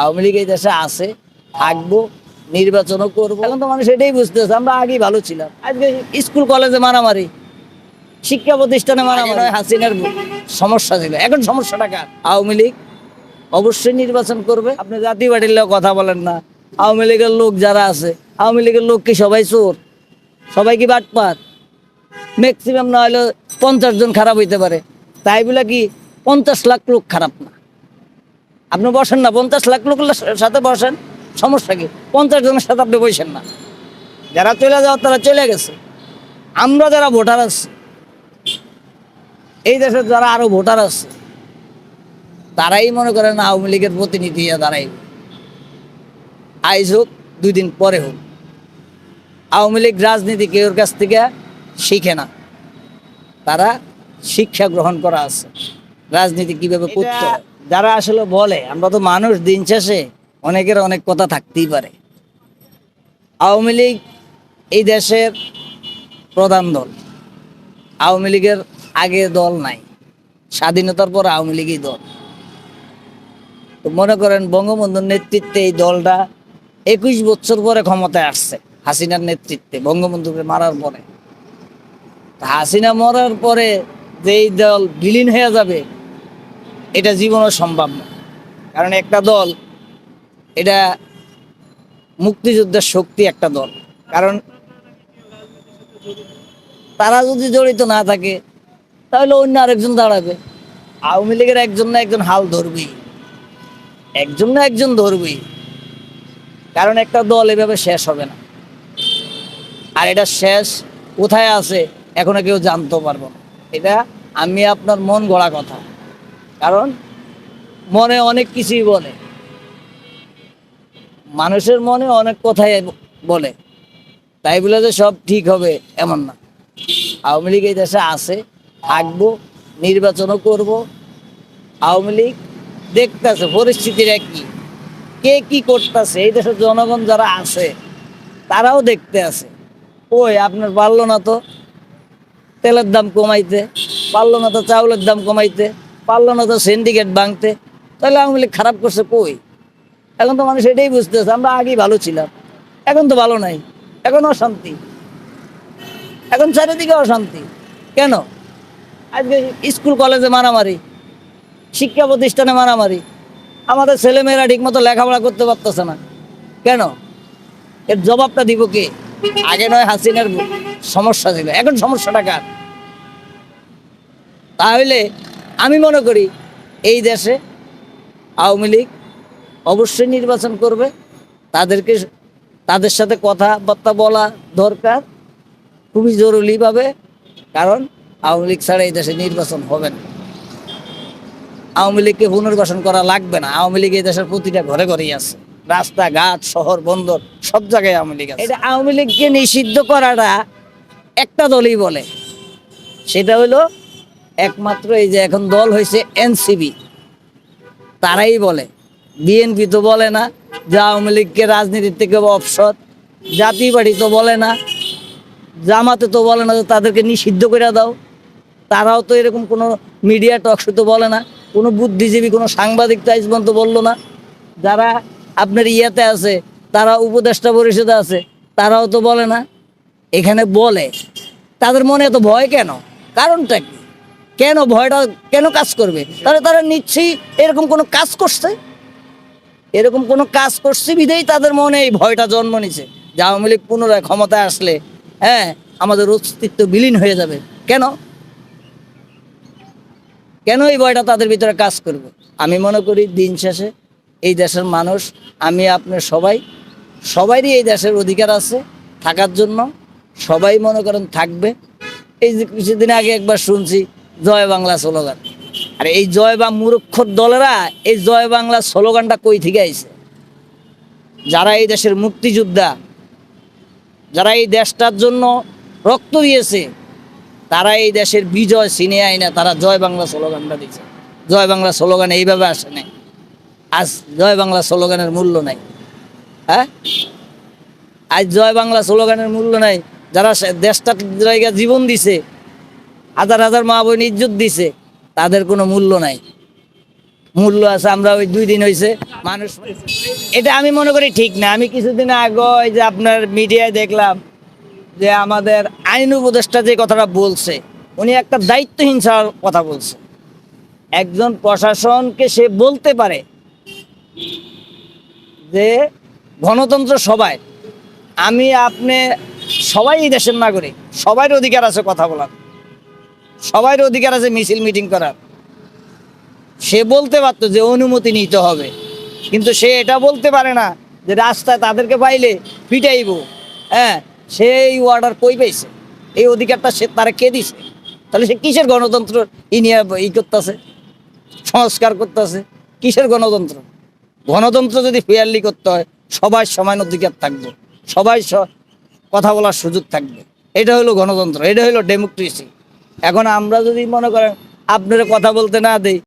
আওয়ামী লীগ এই দেশে আছে থাকব নির্বাচনও করব। এখন তো মানুষ এটাই বুঝতেছে আমরা আগেই ভালো ছিলাম। আজকে স্কুল কলেজে মারামারি শিক্ষা প্রতিষ্ঠানে মারামারি। হাসিনার সমস্যা ছিল। এখন সমস্যাটা কার? আওয়ামী লীগ অবশ্যই নির্বাচন করবে। আপনি জাতীয় পার্টির লোক কথা বলেন না। আওয়ামী লীগের লোক যারা আছে আওয়ামী লীগের লোক কি সবাই চোর? সবাই কি বাটপাত ম্যাক্সিমাম না হলে পঞ্চাশ জন খারাপ হইতে পারে। তাই বলে কি পঞ্চাশ লাখ লোক খারাপ না। আপনি বসেন না পঞ্চাশ লাখ লোকের সাথে বসেন সমস্যা কি? পঞ্চাশ জনের সাথে আপনি বসেন না। যারা চলে যাওয়ার তারা চলে গেছে। আমরা যারা ভোটার আছি এই দেশের যারা আরও ভোটার আছে তারাই মনে করেন আওয়ামী লীগের প্রতিনিধি হয়ে দাঁড়াই আইজ হোক দুই দিন পরে হোক আওয়ামী লীগ রাজনীতি কেউর কাছ থেকে শিখে না। তারা শিক্ষা গ্রহণ করা আছে। রাজনীতি কীভাবে করতে হয়। যারা আসলে বলে, আমরা তো মানুষ দিন শেষে অনেকের অনেক কথা থাকতেই পারে। আওয়ামী লীগ এই দেশের প্রধান দল। আওয়ামী লীগের আগে দল নাই। স্বাধীনতার পর আওয়ামী লীগই দল। তো মনে করেন বঙ্গবন্ধুর নেতৃত্বে এই দলটা একুশ বছর পরে ক্ষমতায় আসছে, হাসিনার নেতৃত্বে, বঙ্গবন্ধুকে মারার পরে। হাসিনা মরার পরে যে এই দল বিলীন হয়ে যাবে এটা জীবনও সম্ভব না। কারণ একটা দল, এটা মুক্তিযুদ্ধের শক্তি একটা দল। কারণ তারা যদি জড়িত না থাকে, তাহলে অন্য আরেকজন দাঁড়াবে। আওয়ামী লীগের একজন না একজন হাল ধরবেই। একজন না একজন ধরবেই। কারণ একটা দল এভাবে শেষ হবে না। আর এটা শেষ কোথায় আছে, এখনও কেউ জানতেও পারব না। এটা আমি আপনার মন গড়া কথা। কারণ মনে অনেক কিছুই বলে। মানুষের মনে অনেক কথাই বলে। তাই বলে যে সব ঠিক হবে এমন না। আওয়ামী লীগ এই দেশে আছে, থাকব, নির্বাচনও করব। আওয়ামী লীগ দেখতেছে পরিস্থিতির কি? কে কি করতেছে? এই দেশের জনগণ যারা আছে, তারাও দেখতে আছে। ওই আপনার পারল না তো তেলের দাম কমাইতে, পারল না তো চাউলের দাম কমাইতে। পারল না তো সিন্ডিকেট ভাঙতে, তাহলে আওয়ামী লীগ খারাপ করছে কই? এখন তো মানুষ এটাই বুঝতেছে, আমরা আগেই ভালো ছিলাম, এখন তো ভালো নাই, এখন অশান্তি, এখন চারিদিকে অশান্তি, কেন? আজকে স্কুল কলেজে মারামারি, শিক্ষা প্রতিষ্ঠানে মারামারি, আমাদের ছেলেমেয়েরা ঠিকমতো লেখাপড়া করতে পারতেছে না, কেন? এর জবাবটা দিব কে? আগে নয় হাসিনার সমস্যা ছিল, এখন সমস্যাটা কার? তাহলে আমি মনে করি এই দেশে আওয়ামী লীগ অবশ্যই নির্বাচন করবে। তাদেরকে তাদের সাথে কথাবার্তা বলা দরকার খুবই জরুরিভাবে, কারণ আওয়ামী লীগ ছাড়া এই দেশে নির্বাচন হবে না। আওয়ামী লীগকে পুনর্বাসন করা লাগবে না। আওয়ামী লীগ এই দেশের প্রতিটা ঘরে ঘরেই আছে। রাস্তাঘাট, শহর, বন্দর, সব জায়গায় আওয়ামী লীগ আছে। এটা আওয়ামী লীগকে নিষিদ্ধ করাটা একটা দলই বলে। সেটা হলো একমাত্র এই যে এখন দল হয়েছে এনসিবি, তারাই বলে। বিএনপি তো বলে না, যে আওয়ামী লীগকে রাজনীতির থেকে জাতীয় পার্টি তো বলে না, জামাতে তো বলে না যে তাদেরকে নিষিদ্ধ করে দাও। তারাও তো এরকম কোনো মিডিয়া টকশো তো বলে না, কোনো বুদ্ধিজীবী, কোনো সাংবাদিক তো আজ পর্যন্ত বলল না। যারা আপনার ইয়াতে আছে, তারা উপদেষ্টা পরিষদে আছে, তারাও তো বলে না। এখানে বলে। তাদের মনে এত ভয় কেন? কারণটা কি? কেন ভয়টা, কেন কাজ করবে? তাহলে তারা নিশ্চয়ই এরকম কোনো কাজ করছে। এরকম কোনো কাজ করছে বিধেই তাদের মনে এই ভয়টা জন্ম নিছে যে আওয়ামী লীগ পুনরায় ক্ষমতায় আসলে হ্যাঁ আমাদের অস্তিত্ব বিলীন হয়ে যাবে। কেন? কেন এই ভয়টা তাদের ভিতরে কাজ করবে? আমি মনে করি দিন শেষে এই দেশের মানুষ, আমি, আপনার সবাই, সবারই এই দেশের অধিকার আছে থাকার জন্য। সবাই মনে করেন থাকবে। এই কিছুদিন আগে একবার শুনছি জয় বাংলা স্লোগান। আর এই জয় বা মূর্খর দলেরা এই জয় বাংলা স্লোগানটা কই থেকে আইছে? যারা এই দেশের মুক্তিযোদ্ধা, যারা এই দেশটার জন্য রক্ত দিয়েছে, তারা এই দেশের বিজয় আয় না, তারা জয় বাংলা স্লোগানটা দিচ্ছে জয় বাংলা স্লোগান এইভাবে আসে নাই। আজ জয় বাংলা স্লোগানের মূল্য নাই। হ্যাঁ? আজ জয় বাংলা স্লোগানের মূল্য নাই। যারা দেশটার জায়গা জীবন দিছে হাজার হাজার মা বোন ইজ্জত দিছে, তাদের কোনো মূল্য নাই। মূল্য আছে, আমরা ওই দুই দিন হয়েছে মানুষ এটা আমি মনে করি ঠিক না। আমি কিছুদিন আগে ওই যে আপনার মিডিয়ায় দেখলাম যে আমাদের আইন উপদেষ্টা যে কথাটা বলছে, উনি একটা দায়িত্বহীন ছাড়ার কথা বলছে। একজন প্রশাসনকে সে বলতে পারে যে গণতন্ত্র সবাই, আমি আপনি সবাই দেশের নাগরিক সবার অধিকার আছে কথা বলার। সবার অধিকার আছে মিছিল মিটিং করার। সে বলতে পারতো যে অনুমতি নিতে হবে। কিন্তু সে এটা বলতে পারে না যে রাস্তায় তাদেরকে পাইলে পিটাইব। হ্যাঁ সে এই অর্ডার কই পাইছে? এই অধিকারটা সে তারা কে দিছে? তাহলে সে কিসের গণতন্ত্র ই নিয়ে ই করতেছে? সংস্কার করতেছে? কিসের গণতন্ত্র? গণতন্ত্র যদি ফেয়ারলি করতে হয়, সবাই সমান অধিকার থাকবে। সবাই কথা বলার সুযোগ থাকবে। এটা হলো গণতন্ত্র, এটা হলো ডেমোক্রেসি এখন আমরা যদি মনে করেন আপনারা কথা বলতে না দেই